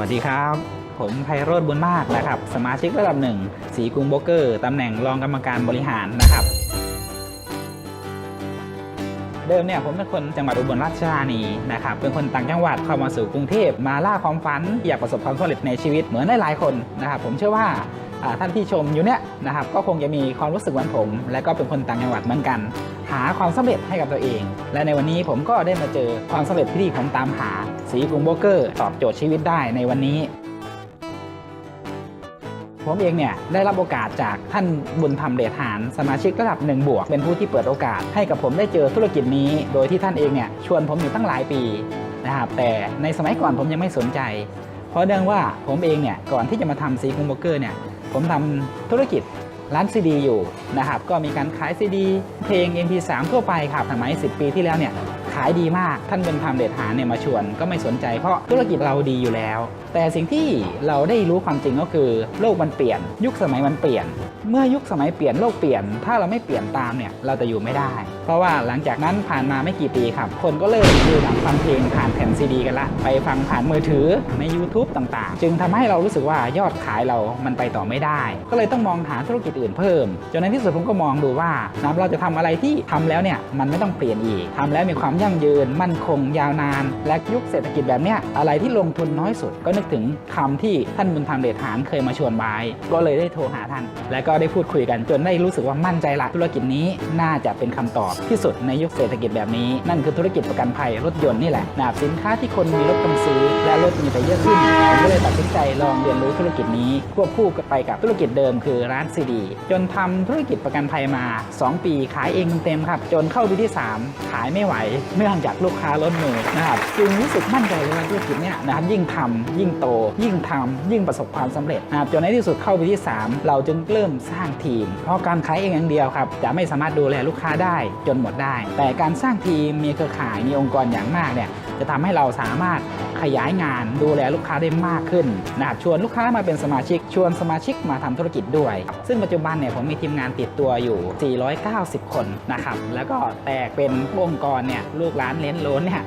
วัสดีครับ ผมไพโรธบุญมากนะครับ สมาชิกระดับหนึ่งสีกรุงโบรกเกอร์ตำแหน่งรองกรรมการบริหารนะครับ เดิมเนี่ยผมเป็นคนจังหวัดอุบลราชธานีนะครับ เป็นคนต่างจังหวัดเข้ามาสู่กรุงเทพมาล่าความฝัน อยากประสบความสำเร็จในชีวิตเหมือนหลายๆคนนะครับ ผมเชื่อว่า ท่านที่ชมอยู่เนี่ยนะครับก็คงจะมีความรู้สึกเหมือนผม และก็เป็นคนต่างจังหวัดเหมือนกัน หาความสำเร็จให้กับตัวเอง และในวันนี้ผมก็ได้มาเจอความสำเร็จที่ผมตามหา สีกรุงโบเกอร์ ตอบโจทย์ชีวิตได้ในวันนี้ ผมเองเนี่ยได้รับโอกาสจากท่านบุญธรรมเดชหานสมาชิกระดับหนึ่งบวก เป็นผู้ที่เปิดโอกาสให้กับผมได้เจอธุรกิจนี้ โดยที่ท่านเองเนี่ยชวนผมอยู่ตั้งหลายปีนะครับแต่ในสมัยก่อนผมยังไม่สนใจ ราะเนื่องว่าผมเองเนี่ยก่อนที่จะมาทำซีคุงโบรกเกอร์เนี่ยผมทำธุรกิจร้านซีดีอยู่นะครับก็มีการขายซีดีเพลง MP3 ทั่วไปครับสมัย 10 ปีที่แล้วเนี่ยขายดีมากท่านบุญธรรมเดชหาเนี่ยมาชวนก็ไม่สนใจเพราะธุรกิจเราดีอยู่แล้ว แต่สิ่งที่เราได้รู้ความจริงก็คือโลกมันเปลี่ยน ยุคสมัยมันเปลี่ยน เมื่อยุคสมัยเปลี่ยนโลกเปลี่ยน ถ้าเราไม่เปลี่ยนตามเนี่ยเราจะอยู่ไม่ได้ เพราะว่าหลังจากนั้นผ่านมาไม่กี่ปีครับ คนก็เริ่มดูหนังฟังเพลงผ่านแผ่นซีดีกันละ ไปฟังผ่านมือถือใน YouTube ต่างๆ จึงทำให้เรารู้สึกว่ายอดขายเรามันไปต่อไม่ได้ ก็เลยต้องมองหาธุรกิจอื่นเพิ่ม จนในที่สุดผมก็มองดูว่านะเราจะทำอะไรที่ทำแล้วเนี่ยมันไม่ต้องเปลี่ยนอีกทำแล้วมีความยั่งยืน มั่นคงยาวนาน และยุคเศรษฐกิจแบบเนี้ยอะไรที่ลงทุนน้อยสุด ก็นึกถึงคำที่ท่านบุญธรรมเดชหานเคยมาชวนไว้ก็เลยได้โทรหาท่าน และก็ได้พูดคุยกันจนได้รู้สึกว่ามั่นใจละธุรกิจนี้น่าจะเป็นคำตอบที่สุดในยุคเศรษฐกิจแบบนี้ นั่นคือธุรกิจประกันภัยรถยนต์นี่แหละนะครับสินค้าที่คนมีรถกันซื้อ และรถมีแต่เยอะขึ้นผมก็เลยตัดสินใจลองเรียนรู้ธุรกิจนี้ควบคู่กันไปกับธุรกิจเดิมคือร้านซีดี จนทำธุรกิจประกันภัยมา 2 ปีขายเองเต็มๆครับจนเข้าปีที่ 3 ขายไม่ไหว เนื่องจากลูกค้าล้นมือนะครับจึงรู้สึกมั่นใจเลยว่าธุรกิจเนี้ยนะครับยิ่งทำยิ่งโต ยิ่งทำยิ่งประสบความสำเร็จนะครับจนในที่สุดเข้าปีที่ 3 เราจึงเริ่มสร้างทีม เพราะการขายเองอย่างเดียวครับจะไม่สามารถดูแลลูกค้าได้จนหมดได้ แต่การสร้างทีมมีเครือข่ายมีองค์กรอย่างมากเนี่ยจะทำให้เราสามารถ ขยายงานดูแลลูกค้าได้มากขึ้นนะครับชวนลูกค้ามาเป็นสมาชิก ชวนสมาชิกมาทำธุรกิจด้วย ซึ่งปัจจุบันเนี่ยผมมีทีมงานติดตัวอยู่ 490 คนนะครับแล้วก็แตกเป็นองค์กรเนี่ยลูกหลานเลนโลนเนี่ย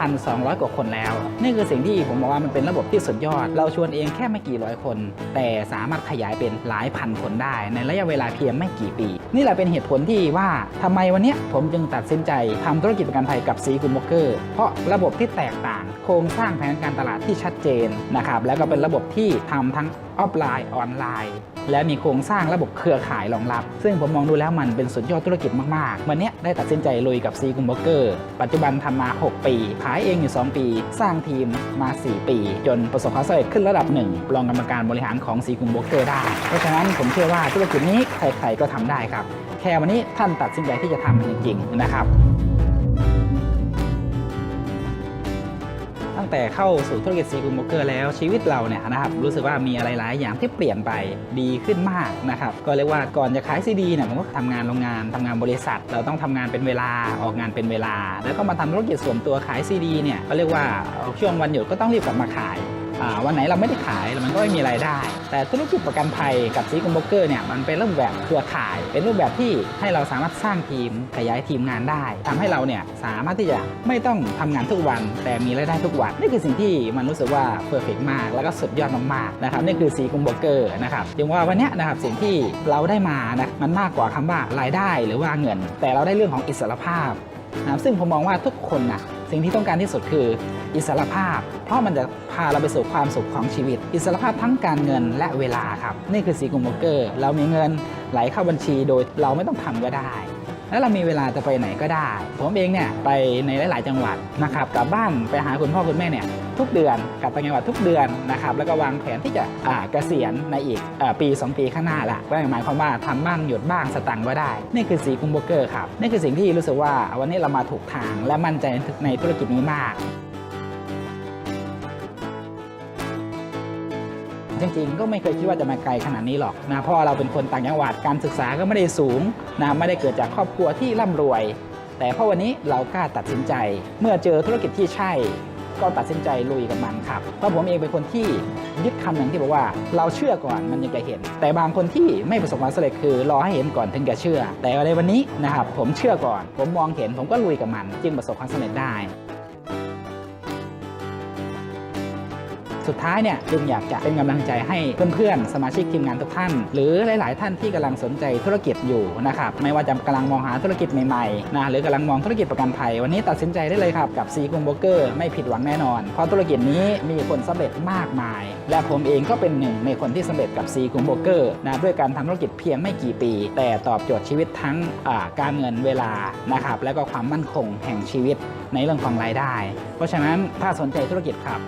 5,200 กว่าคนแล้ว นี่คือสิ่งที่ผมบอกว่ามันเป็นระบบที่สุดยอด เราชวนเองแค่ไม่กี่ร้อยคน แต่สามารถขยายเป็นหลายพันคนได้ ในระยะเวลาเพียงไม่กี่ปี นี่แหละเป็นเหตุผลที่ว่าทำไมวันนี้ผมจึงตัดสินใจทำธุรกิจประกันภัยกับสีกุลโบรกเกอร์ เพราะระบบที่แตกต่างโครงสร้างางแผนการตลาดที่ชัดเจนนะครับแล้วก็เป็นระบบที่ทำทั้งออฟไลน์ออนไลน์ และมีโครงสร้างระบบเครือข่ายรองรับ ซึ่งผมมองดูแล้วมันเป็นสุดยอดธุรกิจมาก ๆ วันเนี้ยได้ตัดสินใจลุยกับซีกุมโบรกเกอร์ปัจจุบันทำมา 6 ปี ขายเองอยู่ 2 ปี สร้างทีมมา 4 ปี จนประสบความสำเร็จขึ้นระดับหนึ่งรองกรรมการบริหารของซีกุมโบรกเกอร์ได้ เพราะฉะนั้นผมเชื่อว่าธุรกิจนี้ใครๆก็ทำได้ครับ แค่วันนี้ท่านตัดสินใจที่จะทำมันจริง ๆ นะครับ แต่เข้าสู่ธุรกิจซีกุมโบเกอร์แล้วชีวิตเราเนี่ยนะครับรู้สึกว่ามีอะไรหลายอย่างที่เปลี่ยนไปดีขึ้นมากนะครับก็เรียกว่าก่อนจะขายซีดีเนี่ยผมก็ทำงานโรงงานทำงานบริษัท เราต้องทำงานเป็นเวลาออกงานเป็นเวลา แล้วก็มาทำธุรกิจส่วนตัวขายซีดีเนี่ยก็เรียกว่าช่วงวันหยุดก็ต้องรีบกลับมาขาย วันไหนเราไม่ได้ขายมันก็ไม่มีรายได้ แต่ธุรกิจประกันภัยกับซีคอมโบรกเกอร์เนี่ยมันเป็นรูปแบบเครือข่าย เป็นรูปแบบที่ให้เราสามารถสร้างทีมขยายทีมงานได้ทำให้เราเนี่ยสามารถที่จะไม่ต้องทำงานทุกวัน แต่มีรายได้ทุกวันนี่คือสิ่งที่มันรู้สึกว่าเพอร์เฟกมาก แล้วก็สุดยอดมากๆนะครับนี่คือซีคอมโบรกเกอร์นะครับจึงว่าวันเนี้ยนะครับสิ่งที่เราได้มานะมันมากกว่าคำว่ารายได้หรือว่าเงิน แต่เราได้เรื่องของอิสรภาพนะซึ่งผมมองว่าทุกคนนะ สิ่งที่ต้องการที่สุดคืออิสรภาพ เพราะมันจะพาเราไปสู่ความสุขของชีวิต อิสรภาพทั้งการเงินและเวลาครับ นี่คือสีกุมโบเกอร์เรามีเงินไหลเข้าบัญชีโดยเราไม่ต้องทำก็ได้ แล้วเรามีเวลาจะไปไหนก็ได้ ผมเองเนี่ยไปในหลาย ๆ จังหวัดนะครับกลับบ้านไปหาคุณพ่อคุณแม่เนี่ย ทุกเดือนกลับต่างจังหวัดทุกเดือนนะครับแล้วก็วางแผนที่จะเกษียณในอีกอปี 2 ปีข้างหน้าละก็หมายความว่าทำบ้างหยุดบ้างสตังค์ก็ได้ นี่คือสีกุมโบเกอร์ครับนี่คือสิ่งที่รู้สึกว่าวันนี้เรามาถูกทางและมั่นใจในธุรกิจนี้มากจริงๆก็ไม่เคยคิดว่าจะมาไกลขนาดนี้หรอกนะเพราะว่าเราเป็นคนต่างจังหวัดการศึกษาก็ไม่ได้สูงนะไม่ได้เกิดจากครอบครัวที่ร่ำรวย แต่เพราะวันนี้เรากล้าตัดสินใจ เมื่อเจอธุรกิจที่ใช่ ก็ตัดสินใจลุยกับมันครับ เพราะผมเองเป็นคนที่ยึดคำหนึ่งที่บอกว่า เราเชื่อก่อนมันยังจะเห็น แต่บางคนที่ไม่ประสบความสำเร็จคือรอให้เห็นก่อนถึงจะเชื่อ แต่ในวันนี้นะครับผมเชื่อก่อน ผมมองเห็นผมก็ลุยกับมัน จึงประสบความสำเร็จได้ สุดท้ายเนี่ยจึงอยากจะเป็นกำลังใจให้เพื่อนๆ สมาชิกทีมงานทุกท่าน หรือหลาย ๆ ท่านที่กำลังสนใจธุรกิจอยู่นะครับไม่ว่าจะกำลังมองหาธุรกิจใหม่ๆนะหรือกำลังมองธุรกิจประกันภัย วันนี้ตัดสินใจได้เลยครับกับซีกุงโบรกเกอร์ไม่ผิดหวังแน่นอน เพราะธุรกิจนี้มีคนสำเร็จมากมาย และผมเองก็เป็นหนึ่งในคนที่สำเร็จกับซีกุงโบรกเกอร์นะด้วยการทำธุรกิจเพียงไม่กี่ปี แต่ตอบโจทย์ชีวิตทั้งการเงินเวลานะครับและก็ความมั่นคงแห่งชีวิต ในเรื่องของรายได้ เพราะฉะนั้นถ้าสนใจธุรกิจครับ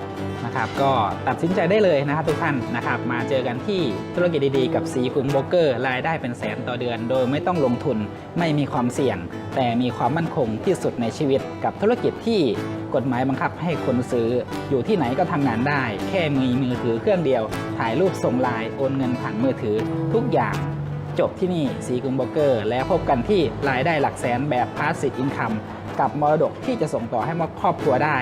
นะครับก็ตัดสินใจได้เลยนะครับทุกท่านนะครับมาเจอกันที่ธุรกิจดีๆ กับสีคุงโบรกเกอร์รายได้เป็นแสนต่อเดือน โดยไม่ต้องลงทุนไม่มีความเสี่ยง แต่มีความมั่นคงที่สุดในชีวิตกับธุรกิจที่กฎหมายบังคับให้คนซื้ออยู่ที่ไหนก็ทำงานได้ แค่มีมือถือเครื่องเดียว ถ่ายรูปส่งไลน์โอนเงินผ่านมือถือ ทุกอย่างจบที่นี่สีกุงโบรกเกอร์ แล้วพบกันที่รายได้หลักแสนแบบพาสซีฟอินคัม กับมรดกที่จะส่งต่อให้ครอบครัวได้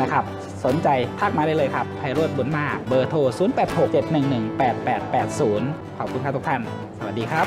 นะครับ สนใจทักมาได้เลยครับไพโรธบุญมากเบอร์โทร 0867118880 ขอบคุณครับทุกท่าน สวัสดีครับ